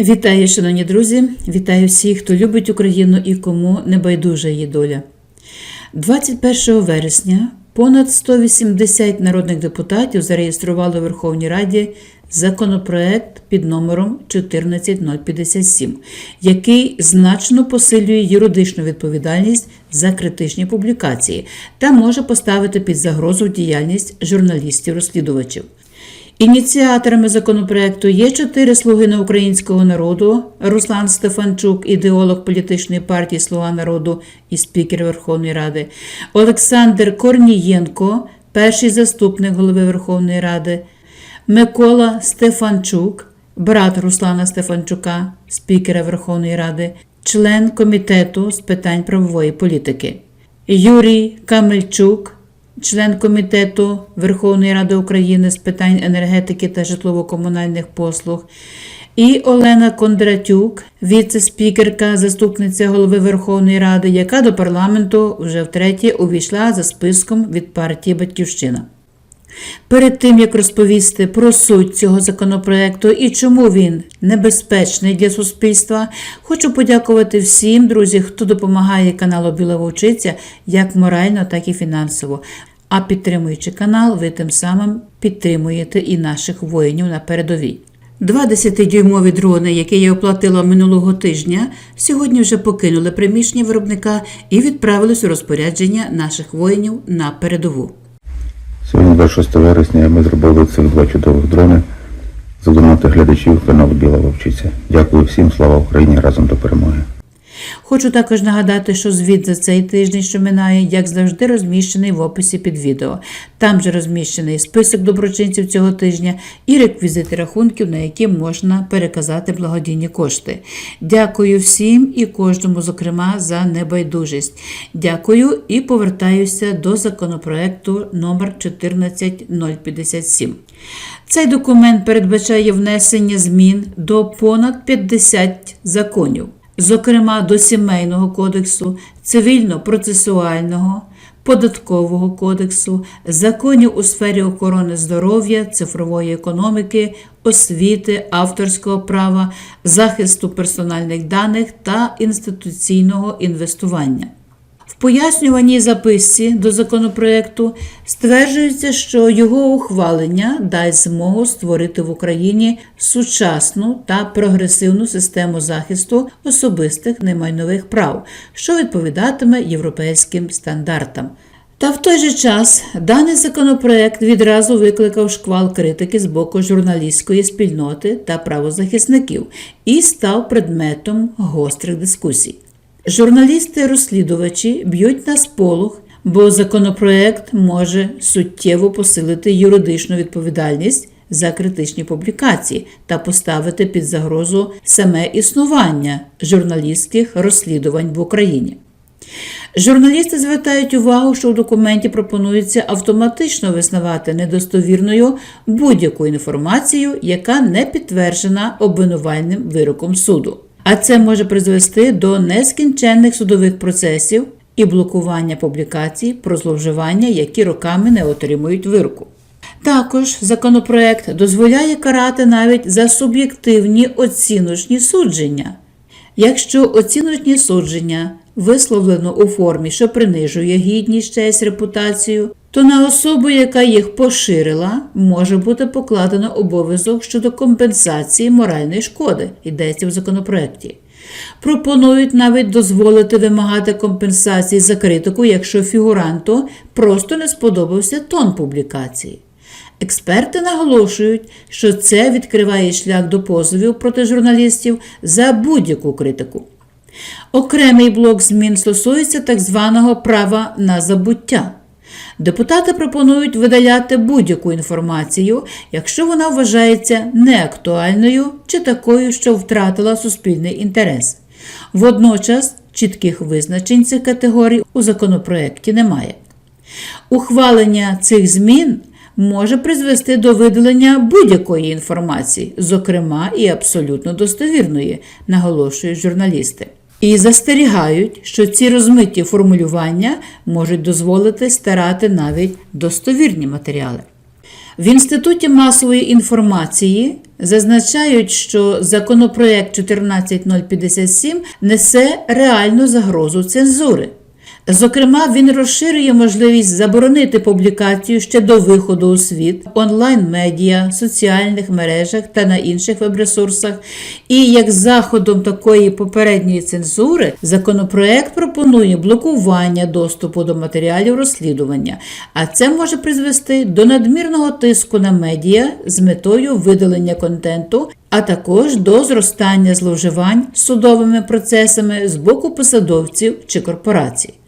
Вітаю, шановні друзі! Вітаю всіх, хто любить Україну і кому не байдужа її доля. 21 вересня понад 180 народних депутатів зареєстрували у Верховній Раді законопроект під номером 14057, який значно посилює юридичну відповідальність за критичні публікації та може поставити під загрозу діяльність журналістів-розслідувачів. Ініціаторами законопроекту є чотири слуги на українського народу: Руслан Стефанчук, ідеолог політичної партії Слуга народу і спікер Верховної Ради, Олександр Корнієнко, перший заступник голови Верховної Ради, Микола Стефанчук, брат Руслана Стефанчука, спікера Верховної Ради, член комітету з питань правової політики, Юрій Камельчук член комітету Верховної Ради України з питань енергетики та житлово-комунальних послуг, і Олена Кондратюк, віце-спікерка, заступниця голови Верховної Ради, яка до парламенту вже втретє увійшла за списком від партії Батьківщина. Перед тим як розповісти про суть цього законопроекту і чому він небезпечний для суспільства, хочу подякувати всім друзі, хто допомагає каналу Біла Вовчиця як морально, так і фінансово. А підтримуючи канал, ви тим самим підтримуєте і наших воїнів на передовій. Два 10-дюймові дрони, які я оплатила минулого тижня, сьогодні вже покинули приміщення виробника і відправились у розпорядження наших воїнів на передову. Сьогодні, 26 вересня, ми зробили цих два чудових дрони задонати глядачів каналу Біла Вовчиця. Дякую всім, слава Україні! Разом до перемоги! Хочу також нагадати, що звіт за цей тиждень, що минає, як завжди, розміщений в описі під відео. Там же розміщений список доброчинців цього тижня і реквізити рахунків, на які можна переказати благодійні кошти. Дякую всім і кожному, зокрема, за небайдужість. Дякую і повертаюся до законопроекту номер 14057. Цей документ передбачає внесення змін до понад 50 законів зокрема до Сімейного кодексу, цивільно-процесуального, податкового кодексу, законів у сфері охорони здоров'я, цифрової економіки, освіти, авторського права, захисту персональних даних та інституційного інвестування. Пояснюваній записці до законопроекту стверджується, що його ухвалення дасть змогу створити в Україні сучасну та прогресивну систему захисту особистих немайнових прав, що відповідатиме європейським стандартам. Та в той же час даний законопроект відразу викликав шквал критики з боку журналістської спільноти та правозахисників і став предметом гострих дискусій. Журналісти-розслідувачі б'ють на сполох, бо законопроект може суттєво посилити юридичну відповідальність за критичні публікації та поставити під загрозу саме існування журналістських розслідувань в Україні. Журналісти звертають увагу, що в документі пропонується автоматично визнавати недостовірною будь-яку інформацію, яка не підтверджена обвинувальним вироком суду. А це може призвести до нескінченних судових процесів і блокування публікацій про зловживання, які роками не отримують вироку. Також законопроект дозволяє карати навіть за суб'єктивні оціночні судження. Якщо оціночні судження висловлено у формі, що принижує гідність, честь, репутацію, то на особу, яка їх поширила, може бути покладено обов'язок щодо компенсації моральної шкоди, йдеться в законопроекті. Пропонують навіть дозволити вимагати компенсації за критику, якщо фігуранту просто не сподобався тон публікації. Експерти наголошують, що це відкриває шлях до позовів проти журналістів за будь-яку критику. Окремий блок змін стосується так званого права на забуття. Депутати пропонують видаляти будь-яку інформацію, якщо вона вважається неактуальною чи такою, що втратила суспільний інтерес. Водночас чітких визначень цих категорій у законопроекті немає. Ухвалення цих змін може призвести до видалення будь-якої інформації, зокрема і абсолютно достовірної, наголошують журналісти. І застерігають, що ці розмиті формулювання можуть дозволити старати навіть достовірні матеріали. В Інституті масової інформації зазначають, що законопроект 14057 несе реальну загрозу цензури. Зокрема, він розширює можливість заборонити публікацію ще до виходу у світ онлайн-медіа, соціальних мережах та на інших веб-ресурсах. І як заходом такої попередньої цензури законопроект пропонує блокування доступу до матеріалів розслідування, а це може призвести до надмірного тиску на медіа з метою видалення контенту. А також до зростання зловживань судовими процесами з боку посадовців чи корпорацій.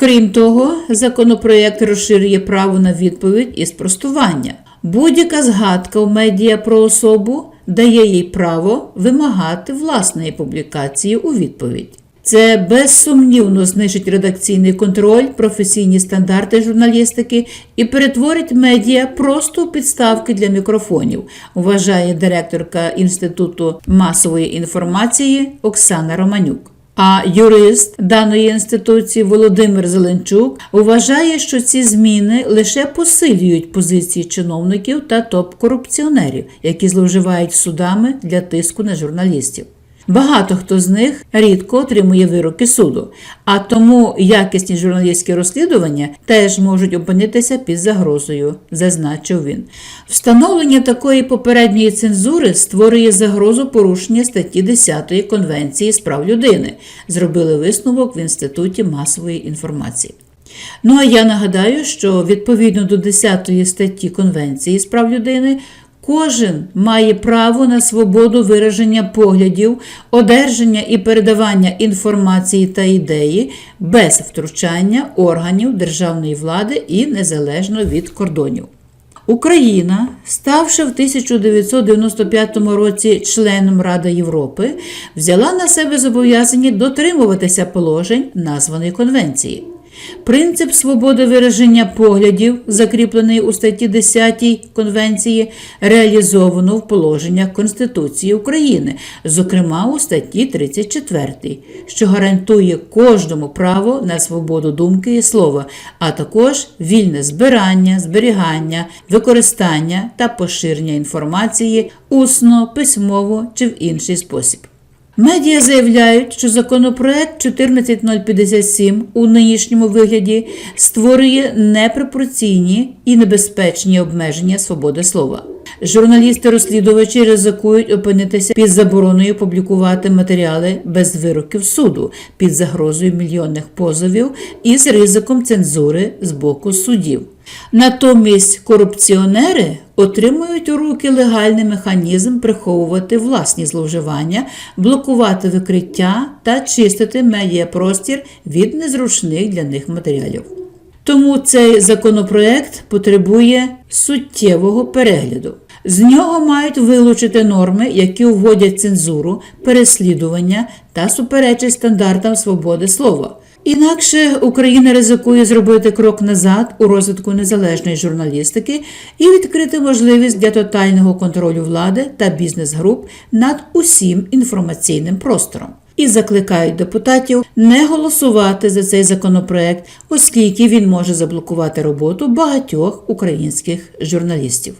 Крім того, законопроєкт розширює право на відповідь і спростування. Будь-яка згадка в медіа про особу дає їй право вимагати власної публікації у відповідь. Це безсумнівно знищить редакційний контроль, професійні стандарти журналістики і перетворить медіа просто у підставки для мікрофонів, вважає директорка Інституту масової інформації Оксана Романюк. А юрист даної інституції Володимир Зеленчук вважає, що ці зміни лише посилюють позиції чиновників та топ-корупціонерів, які зловживають судами для тиску на журналістів. Багато хто з них рідко отримує вироки суду, а тому якісні журналістські розслідування теж можуть опинитися під загрозою, зазначив він. Встановлення такої попередньої цензури створює загрозу порушення статті 10 Конвенції з прав людини, зробили висновок в Інституті масової інформації. Ну а я нагадаю, що відповідно до 10 статті Конвенції з прав людини Кожен має право на свободу вираження поглядів, одержання і передавання інформації та ідеї без втручання органів державної влади і незалежно від кордонів. Україна, ставши в 1995 році членом Ради Європи, взяла на себе зобов'язання дотримуватися положень названої конвенції. Принцип свободи вираження поглядів, закріплений у статті 10 Конвенції, реалізовано в положеннях Конституції України, зокрема у статті 34, що гарантує кожному право на свободу думки і слова, а також вільне збирання, зберігання, використання та поширення інформації усно, письмово чи в інший спосіб. Медіа заявляють, що законопроект 14057 у нинішньому вигляді створює непропорційні і небезпечні обмеження свободи слова. Журналісти-розслідувачі ризикують опинитися під забороною публікувати матеріали без вироків суду, під загрозою мільйонних позовів і з ризиком цензури з боку судів. Натомість корупціонери отримують у руки легальний механізм приховувати власні зловживання, блокувати викриття та чистити медіапростір від незручних для них матеріалів. Тому цей законопроект потребує суттєвого перегляду. З нього мають вилучити норми, які вводять цензуру, переслідування та суперечать стандартам свободи слова. Інакше Україна ризикує зробити крок назад у розвитку незалежної журналістики і відкрити можливість для тотального контролю влади та бізнес-груп над усім інформаційним простором. І закликають депутатів не голосувати за цей законопроект, оскільки він може заблокувати роботу багатьох українських журналістів.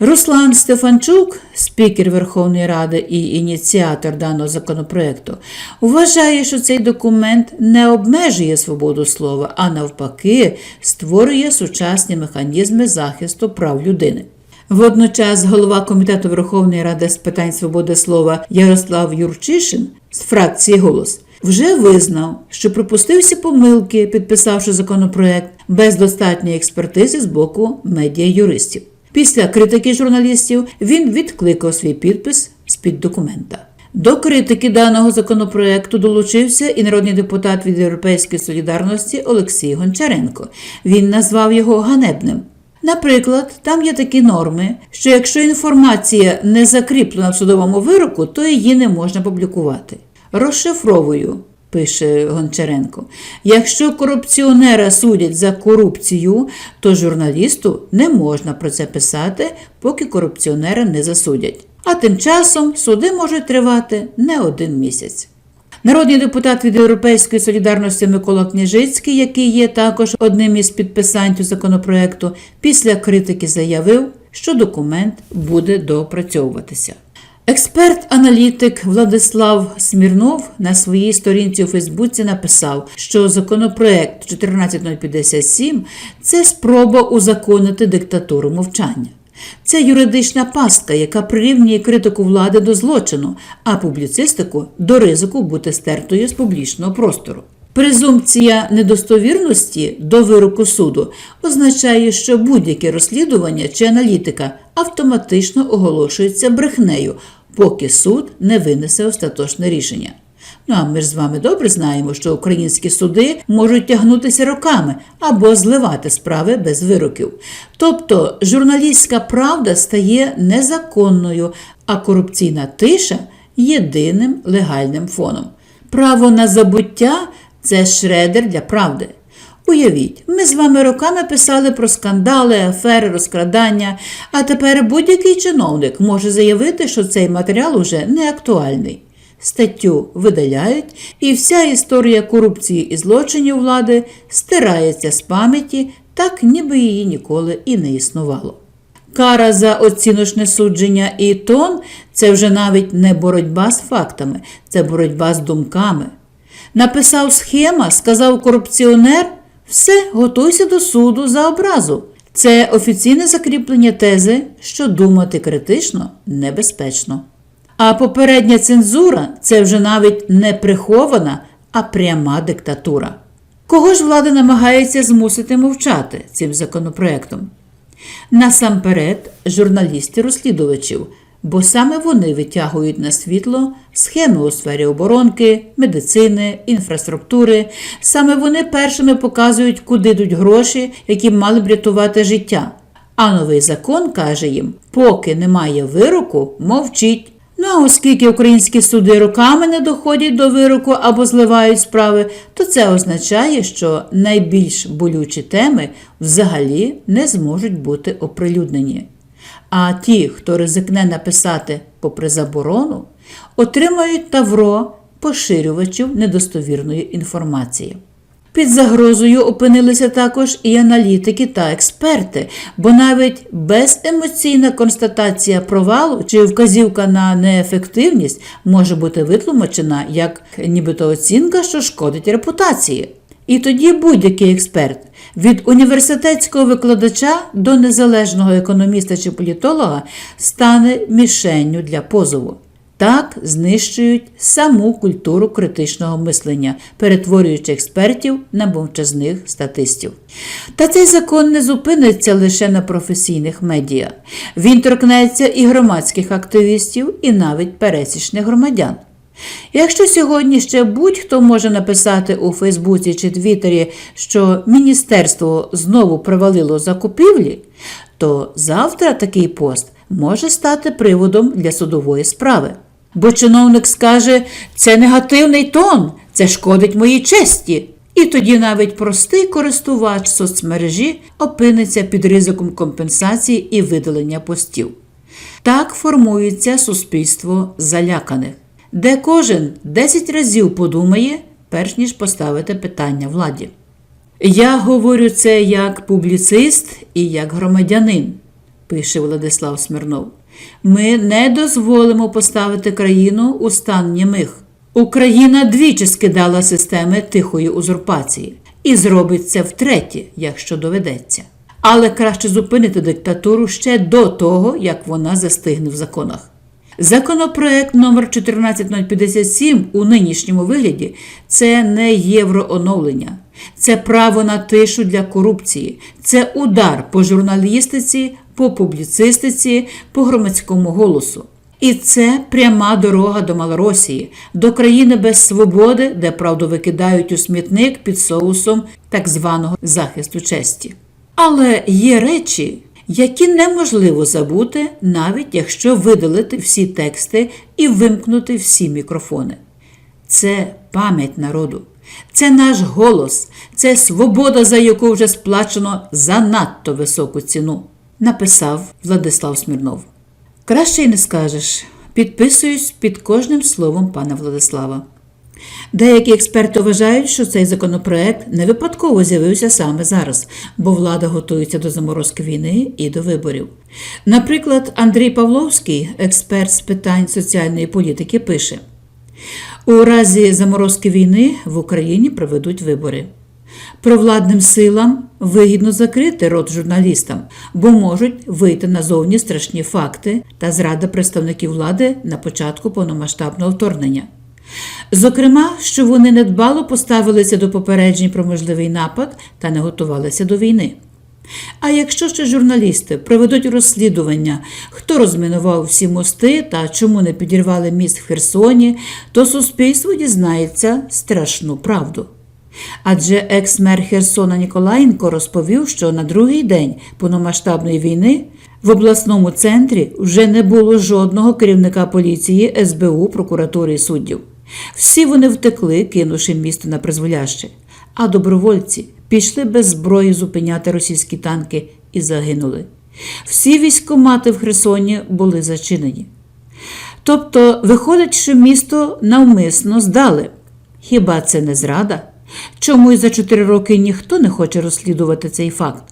Руслан Стефанчук, спікер Верховної Ради і ініціатор даного законопроекту, вважає, що цей документ не обмежує свободу слова, а навпаки, створює сучасні механізми захисту прав людини. Водночас голова Комітету Верховної Ради з питань свободи слова Ярослав Юрчишин з фракції Голос вже визнав, що припустився помилки, підписавши законопроект без достатньої експертизи з боку медіа-юристів. Після критики журналістів він відкликав свій підпис з-під документа. До критики даного законопроекту долучився і народний депутат від Європейської солідарності Олексій Гончаренко. Він назвав його ганебним. Наприклад, там є такі норми, що якщо інформація не закріплена в судовому вироку, то її не можна публікувати. Розшифровую, пише Гончаренко. Якщо корупціонера судять за корупцію, то журналісту не можна про це писати, поки корупціонера не засудять. А тим часом суди можуть тривати не один місяць. Народний депутат від Європейської солідарності Микола Княжицький, який є також одним із підписантів законопроекту, після критики заявив, що документ буде доопрацьовуватися. Експерт-аналітик Владислав Смірнов на своїй сторінці у Фейсбуці написав, що законопроект 14057 це спроба узаконити диктатуру мовчання. Це юридична пастка, яка прирівнює критику влади до злочину, а публіцистику до ризику бути стертою з публічного простору. Презумпція недостовірності до вироку суду означає, що будь-яке розслідування чи аналітика автоматично оголошується брехнею, поки суд не винесе остаточне рішення. Ну а ми ж з вами добре знаємо, що українські суди можуть тягнутися роками або зливати справи без вироків. Тобто журналістська правда стає незаконною, а корупційна тиша єдиним легальним фоном. Право на забуття це шредер для правди. Уявіть, ми з вами роками писали про скандали, афери, розкрадання, а тепер будь-який чиновник може заявити, що цей матеріал уже не актуальний. Статтю видаляють, і вся історія корупції і злочинів влади стирається з пам'яті, так ніби її ніколи і не існувало. Кара за оціночне судження і тон це вже навіть не боротьба з фактами, це боротьба з думками. Написав схема, сказав корупціонер, все, готуйся до суду за образу. Це офіційне закріплення тези, що думати критично небезпечно. А попередня цензура це вже навіть не прихована, а пряма диктатура. Кого ж влада намагається змусити мовчати цим законопроектом? Насамперед, журналістів-розслідувачів, бо саме вони витягують на світло схеми у сфері оборонки, медицини, інфраструктури. Саме вони першими показують, куди йдуть гроші, які мали б рятувати життя. А новий закон каже їм: поки немає вироку, мовчіть. Ну а оскільки українські суди роками не доходять до вироку або зливають справи, то це означає, що найбільш болючі теми взагалі не зможуть бути оприлюднені. А ті, хто ризикне написати попри заборону, отримають тавро поширювачів недостовірної інформації. Під загрозою опинилися також і аналітики та експерти, бо навіть беземоційна констатація провалу чи вказівка на неефективність може бути витлумачена як нібито оцінка, що шкодить репутації. І тоді будь-який експерт від університетського викладача до незалежного економіста чи політолога стане мішенню для позову. Так знищують саму культуру критичного мислення, перетворюючи експертів на мовчазних статистів. Та цей закон не зупиниться лише на професійних медіа. Він торкнеться і громадських активістів, і навіть пересічних громадян. Якщо сьогодні ще будь-хто може написати у Фейсбуці чи Твіттері, що міністерство знову провалило закупівлі, то завтра такий пост може стати приводом для судової справи. Бо чиновник скаже, це негативний тон, це шкодить моїй честі. І тоді навіть простий користувач соцмережі опиниться під ризиком компенсації і видалення постів. Так формується суспільство заляканих, де кожен 10 разів подумає, перш ніж поставити питання владі. Я говорю це як публіцист і як громадянин, пише Владислав Смирнов. Ми не дозволимо поставити країну у стан німих. Україна двічі скидала системи тихої узурпації і зробить це втретє, якщо доведеться. Але краще зупинити диктатуру ще до того, як вона застигне в законах. Законопроект номер 14057 у нинішньому вигляді це не єврооновлення, це право на тишу для корупції, це удар по журналістиці, по публіцистиці, по громадському голосу. І це пряма дорога до Малоросії, до країни без свободи, де правду викидають у смітник під соусом так званого захисту честі. Але є речі, які неможливо забути, навіть якщо видалити всі тексти і вимкнути всі мікрофони. Це пам'ять народу, це наш голос, це свобода, за яку вже сплачено занадто високу ціну, написав Владислав Смірнов. Краще й не скажеш. Підписуюсь під кожним словом пана Владислава. Деякі експерти вважають, що цей законопроект не випадково з'явився саме зараз, бо влада готується до заморозки війни і до виборів. Наприклад, Андрій Павловський, експерт з питань соціальної політики, пише: у разі заморозки війни в Україні проведуть вибори. Провладним силам вигідно закрити рот журналістам, бо можуть вийти назовні страшні факти та зрада представників влади на початку повномасштабного вторгнення. Зокрема, що вони недбало поставилися до попереджень про можливий напад та не готувалися до війни. А якщо ще журналісти проведуть розслідування, хто розмінував всі мости та чому не підірвали міст в Херсоні, то суспільство дізнається страшну правду. Адже екс-мер Херсона Ніколаєнко розповів, що на другий день повномасштабної війни в обласному центрі вже не було жодного керівника поліції, СБУ, прокуратури і суддів. Всі вони втекли, кинувши місто на призволяще, а добровольці пішли без зброї зупиняти російські танки і загинули. Всі військомати в Херсоні були зачинені. Тобто, виходить, що місто навмисно здали. Хіба це не зрада? Чому й за чотири роки ніхто не хоче розслідувати цей факт?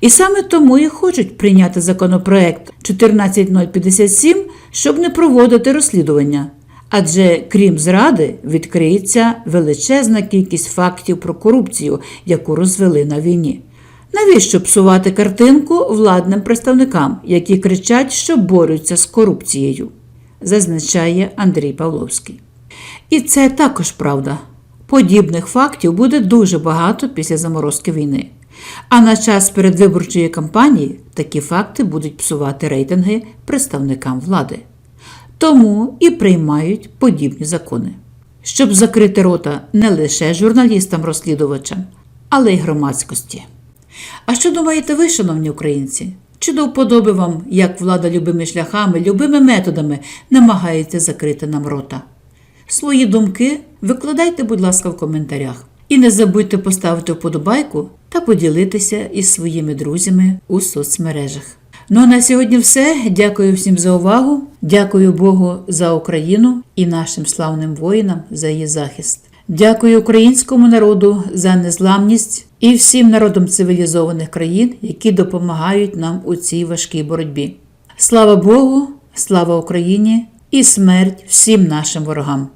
І саме тому і хочуть прийняти законопроект 14057, щоб не проводити розслідування. Адже крім зради, відкриється величезна кількість фактів про корупцію, яку розвели на війні. Навіщо псувати картинку владним представникам, які кричать, що борються з корупцією, зазначає Андрій Павловський. І це також правда. Подібних фактів буде дуже багато після заморозки війни. А на час передвиборчої кампанії такі факти будуть псувати рейтинги представникам влади. Тому і приймають подібні закони, щоб закрити рота не лише журналістам-розслідувачам, але й громадськості. А що думаєте ви, шановні українці? Чи до вподоби вам, як влада любими шляхами, любими методами намагається закрити нам рота? Свої думки викладайте, будь ласка, в коментарях. І не забудьте поставити вподобайку та поділитися із своїми друзями у соцмережах. Ну а на сьогодні все. Дякую всім за увагу. Дякую Богу за Україну і нашим славним воїнам за її захист. Дякую українському народу за незламність і всім народам цивілізованих країн, які допомагають нам у цій важкій боротьбі. Слава Богу, слава Україні і смерть всім нашим ворогам!